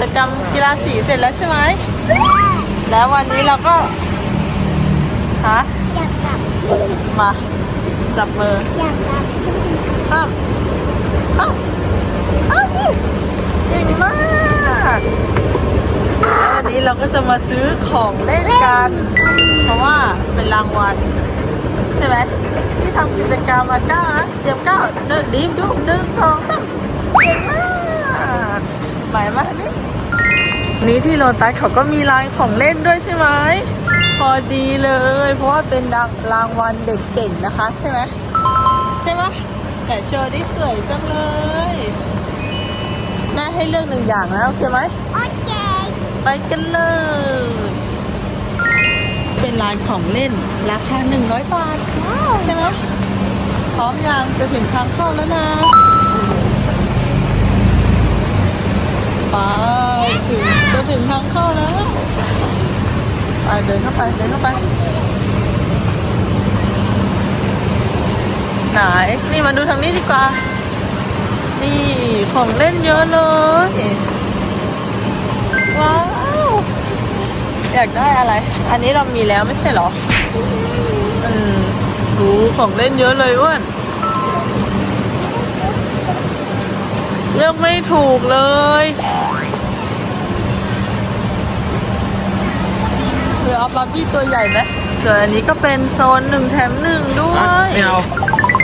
จกรรมกีฬาสีเสร็จแล้วใช่ไหม แล้ววันนี้เราก็ฮะอยากกลับมา จับมืออยากกลับอ้ามอ้ามอ้ามเก่งมากแล้ววันนี้เราก็จะมาซื้อของเล่นกัน เพราะว่าเป็นรางวัลใช่ไหมที่ทำกิจกรรมมาเก้านะเตรียมเก้าเดินดีมดูหนึ่งสองสามเก่งมากไหวมากนี่ นี้ที่โลตัสเขาก็มีรางของเล่นด้วยใช่ไหมพอดีเลย เพราะว่าเป็นรางวัลเด็กเก่งนะคะ ใช่ไหมใช่ไหมแต่โชว์ได้สวยจังเลยแม่ให้เลือกหนึ่งอย่างแล้วโอเคไหมโอเคไปกันเลย เป็นร้านของเล่นราคา100บาทใช่ไหมพร้อมยังจะถึงทางเข้าแล้วนะไปถึง จะถึงทางเข้าแล้วไปเดินเข้าไปเดินเข้าไป ไหน นี่มาดูทางนี้ดีกว่า นี่ของเล่นเยอะเลย ว้าว อยากได้อะไร อันนี้เรามีแล้วไม่ใช่หรอ อืมดูของเล่นเยอะเลยอ้วนเลือกไม่ถูกเลยหรือ เอาบาร์บี้ตัวใหญ่ไหมส่วนอันนี้ก็เป็นโซนหนึ่งแถมหนึ่งด้วอะยไม่เอา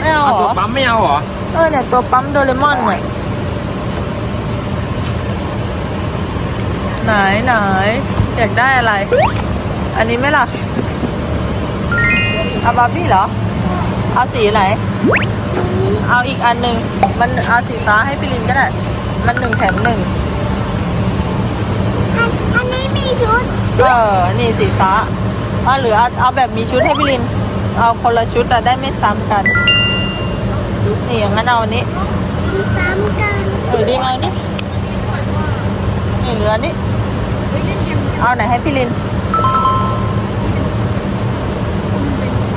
ไม่เอาเอาเหรตัวอ ปั๊มไม่เอาเหรอ เออเนี่ยตัวปั๊มโดเรมอนเนี่ยไหนไหนอยากได้อะไร อันนี้ไหมล่ะเอาบาร์บี้เหรอ เอาสีไหน เอาอีกอันหนึ่งมันเอาสีฟ้าให้พี่ลินก็ได้ มันหนึ่งแถมหนึ่งอันอันนี้มีชุด เออ นี่สีฟ้าเอาหรือเอาเอาแบบมีชุดให้พี่ลิน เอาคนละชุดแต่ได้ไม่ซ้ำกัน นี่อย่างนั้นเอาอันนี้มีซ้ำกันหรือดีเอานี่นี่เหลืออันนี้ เอาไหนให้พี่ลิน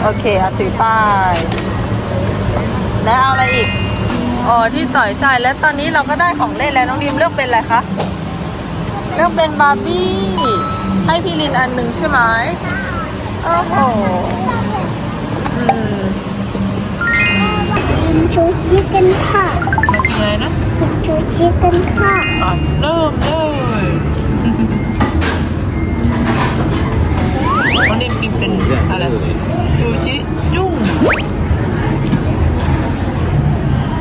โอเคเอาถือป้าย แล้วเอาอะไรอีก อ๋อ ที่ต่อยใช่ แล้วตอนนี้เราก็ได้ของเล่นแล้วน้องดิมเลือกเป็นอะไรคะ เลือกเป็นบาร์บี้ ให้พี่ลินอันหนึ่งใช่ไหมโอ้โหอืมกินชูชีกันค่ะไงนะกินชูชีกันค่ะอะเริ่มเลยวันนี้กินเป็นอะไรจูจิจุ้ง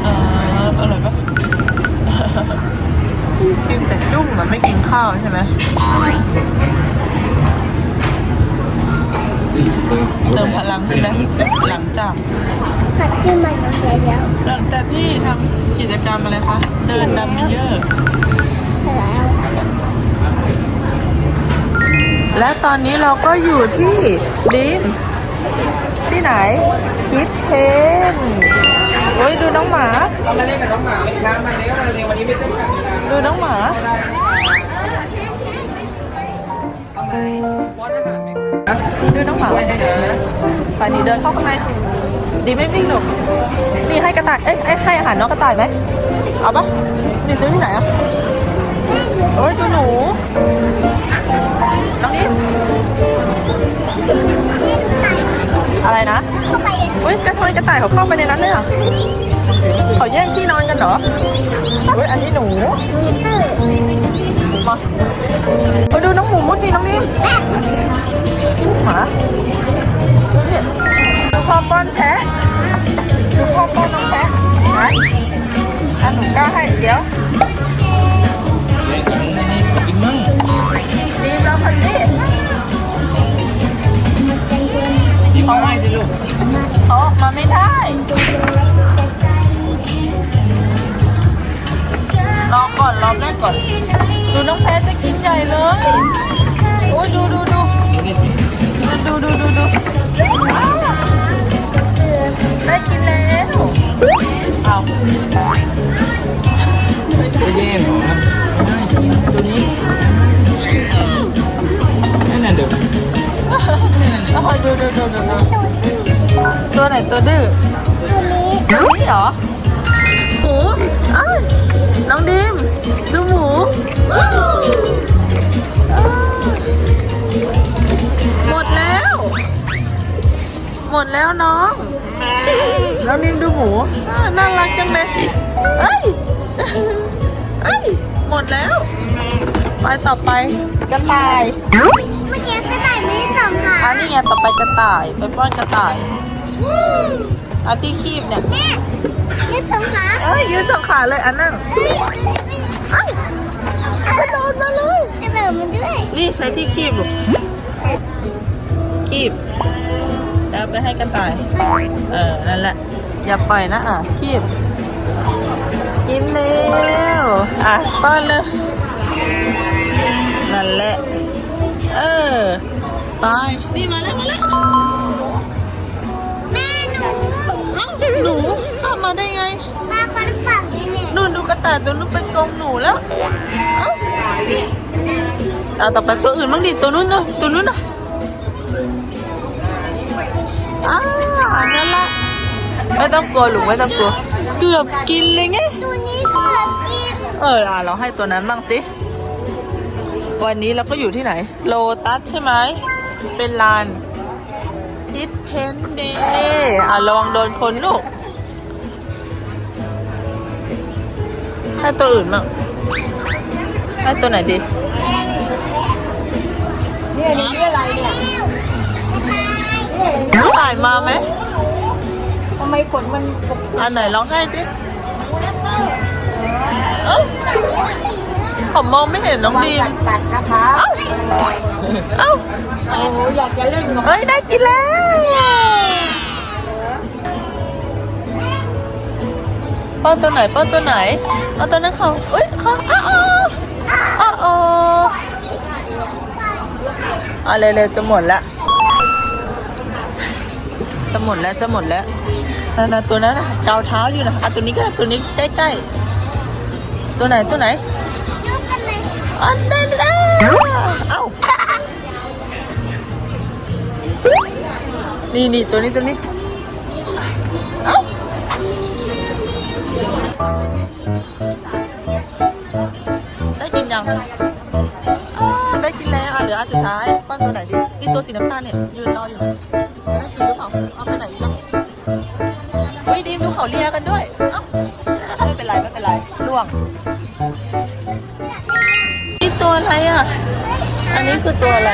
อ่าอร่อยปะ กินแต่จุ้งอะไม่กินข้าวใช่ไหมเติมพลังใช่ไหมหลังจากขัดขึ้นมาหน่อยแล้วหลังจากที่ทำกิจกรรมอะไรคะเดินดัมเมเยอร์แล้วและตอนนี้เราก็อยู่ที่ดิมที่ไหน คิดเพนโอ้ยดูน้องหมาเรามาเล่นกับน้องหมาไหมครับมาเล่นกันเลยวันนี้ไม่ต้องการกีฬา ดูน้องหมาป้อนอาหารไหมครับดูน้องหมาช่วยให้นะป่านนี้เดินเข้าข้างในดีไม่วิ่งหรอกนี่ให้กระต่ายเอ้ยเอ้ยให้อาหารน้องกระต่ายไหม เอาปะนี่ซื้อที่ไหนอะโอ้ยดูหนูน้องดิมอะไรนะเข้าไปอุ้ยกระทอยกระต่ายเขาเข้าไปในนั้นเลยเหรอ เขาแย่งที่นอนกันเหรอ อุ้ยอันนี้หนูมาไปดูน้องหมูสิน้องนิ่มหมาดูเนี่ยดูพ่อป้อนแพะดูพ่อป้อนน้องแพะไหนอันหนูกล้าให้เดี๋ยวกินมั่งดีมแล้วคนนี้กินข้าวให้ดิลูกเขาออกมาไม่ได้ องดิมดูหมูอ่าน่ารักจังเลยเอ้ยเอ้ย หมดแล้ว ไปต่อไปกระต่ายเมื่อกี้กระต่ายไม่ได้สองขาอันนี้ไงต่อไปกระต่าย ไปป้อนกระต่ายเอาที่คีบเนี่ยแม่ยืดสองขาเอ้ยยืนสองขาเลยอันนั่งเอ้ยกระโดดมาเลยกระโดดมันด้วย นี่ใช้ที่คีบลูกคีบแล้วไปให้กระต่าย เออ นั่นแหละ อย่าปล่อยนะอะคีบกินเร็วอะป้อนเลยนั่นแหละ เออไปนี่มาแล้ว มาแล้ว แม่หนูเอ้าหนูเข้ามาได้ไง มาคนฝั่งนี้เนี่ยนู่นดูกระต่ายตัวนู้นเป็นกรงหนูแล้วเอ้าเอาต่อไปตัวอื่นบ้างดิตัวนู้นเนาะตัวนู้นเนาะอ่านั่นแหละ ไม่ต้องกลัวลูกไม่ต้องกลัว เกือบกินเลยไง ตัวนี้เกือบกินเอออะเราให้ตัวนั้นบ้างสิวันนี้เราก็อยู่ที่ไหน โลตัสใช่ไหม เป็นลานทิปเพนเดย์อะระวังโดนคนลูก ให้ตัวอื่นบ้างให้ตัวไหนดีเนี่ยนี่อะไรเนี่ยถ่ายมาไหมทำไม ขนมันปกอันไหนลองให้ดิเอ้าผมมองไม่เห็นน้องดีมตัดนะคะเอ้าเอ้าโอ้โหอยากจะเล่นกับเฮ้ยได้กินแล้วป้อนตัวไหนป้อนตัวไหนเอาตัวนั้นเขาเอ้ยเขาอ้าวอ้าวอ้าวอะไรเลยจะหมดแล้วจะหมดแล้วจะหมดแล้ว นั่นนะตัวนั้นนะเกาเท้าอยู่นะอะตัวนี้ก็ได้ตัวนี้ใกล้ๆ ตัวไหนตัวไหนจุ๊บกันเลยอันได้ได้เอ้านี่นี่ตัวนี้ตัวนี้เอ้าได้กินยังได้กินแล้วอะเหลืออันสุดท้ายป้อนตัวไหนดินี่ตัวสีน้ำตาลเนี่ยยืนรออยู่จะได้กินหรือเปล่าเอาไปไหน ดีล่ะเฮ้ยดีมดูเขาเลียกันด้วย เอ้าไม่เป็นไรไม่เป็นไรล่วง นี่ตัวอะไรอะ อันนี้คือตัวอะไร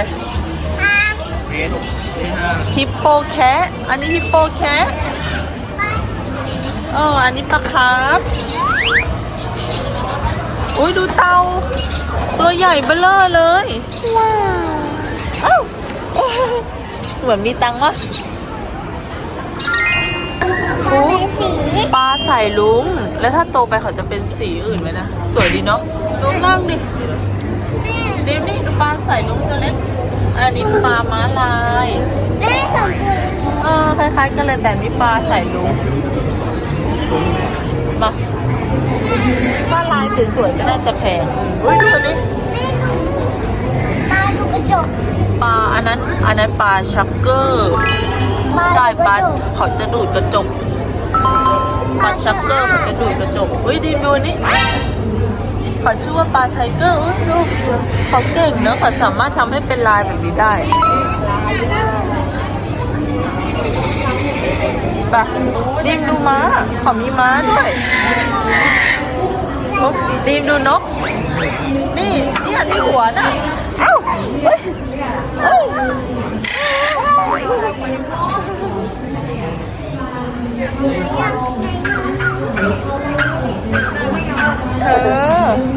ฮิปโปแคะอันนี้ฮิปโปแคะเอออันนี้ปลาคาร์ฟอุ้ยดูเตา ตัวใหญ่เบ้อเร่อเลย ว้าว เอ้าเหมือนมีตังค์วะ ตัวในสีปลาใส่ลุง แล้วถ้าโตไปเขาจะเป็นสีอื่นไหมนะ สวยดีเนาะดูนั่งดิดินี่ปลาใส่ลุงตัวเล็กอันนี้ปลาม้าลายแม่สองตัวเออคล้ายๆกันเลยแต่มีปลาใส่ลุงมาปลาลายสวยๆก็น่าจะแพงอุ้ยดูอันนี้แม่ดูมาดูกระจกปลาอันนั้นอันนั้นปลาชักเกอร์ใช่ปลาเขาจะดูดกระจก ปลาชักเกอร์เขาจะดูดกระจกอุ้ยดีมดูนี่ขาชื่อว่าปลาไทเกอร์อุ้ยดูเขาเก่งเนอะเขาสามารถทำให้เป็นลายแบบนี้ได้ปะดีมดูม้าเขามีม้าด้วยดีมดูนก นี่นี่อันนี้หัวน่ะ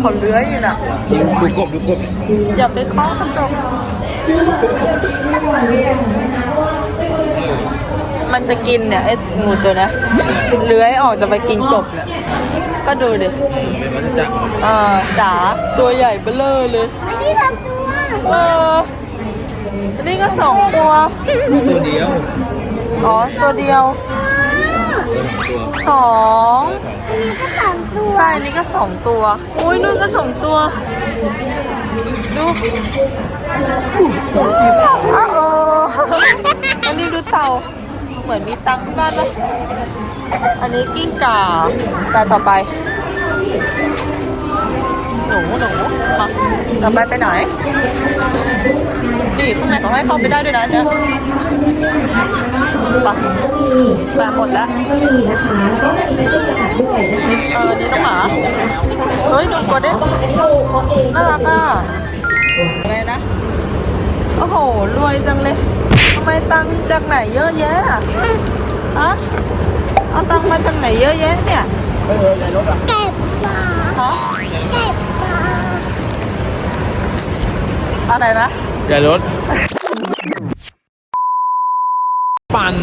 เขาเลื้อยอยู่น่ะดูกบดูกบอย่าไปเคาะกระจกมันจะกินเนี่ยไอ้งูตัวเนี้ยเลื้อยออกจะไปกินกบเนี่ยก็ดูดิเป็นวัฏจักรอ่าจ๋าตัวใหญ่เบ้อเร่อเลยอันนี้สองตัวเอออันนี้ก็สองตัวตัวเดียวอ๋อตัวเดียวตัวตัวสอง ใช่อันนี้ก็สองตัว อุ้ยนู่นก็สองตัว ดูอ้าวโอ้อันนี้ดูเต่า เหมือนมีตังค์ที่บ้านปะอันนี้กิ้งก่าแต่ต่อไปห นูหนูมาต่อไปไปไหนนี่ข้างในเขาให้เข้าไปได้ด้วยนะเนี่ยไปไปหมดแล้วเออนี่น้องหมาเฮ้ยดูโกลเด้นน่ารักอะอะไรนะโอ้โหรวยจังเลยทำไมตังค์จากไหนเยอะแยะอะฮะเอาตังค์มาจากไหนเยอะแยะเนี่ยเก็บปลาฮะเก็บปลา อะไรนะ อย่าลด ปั่น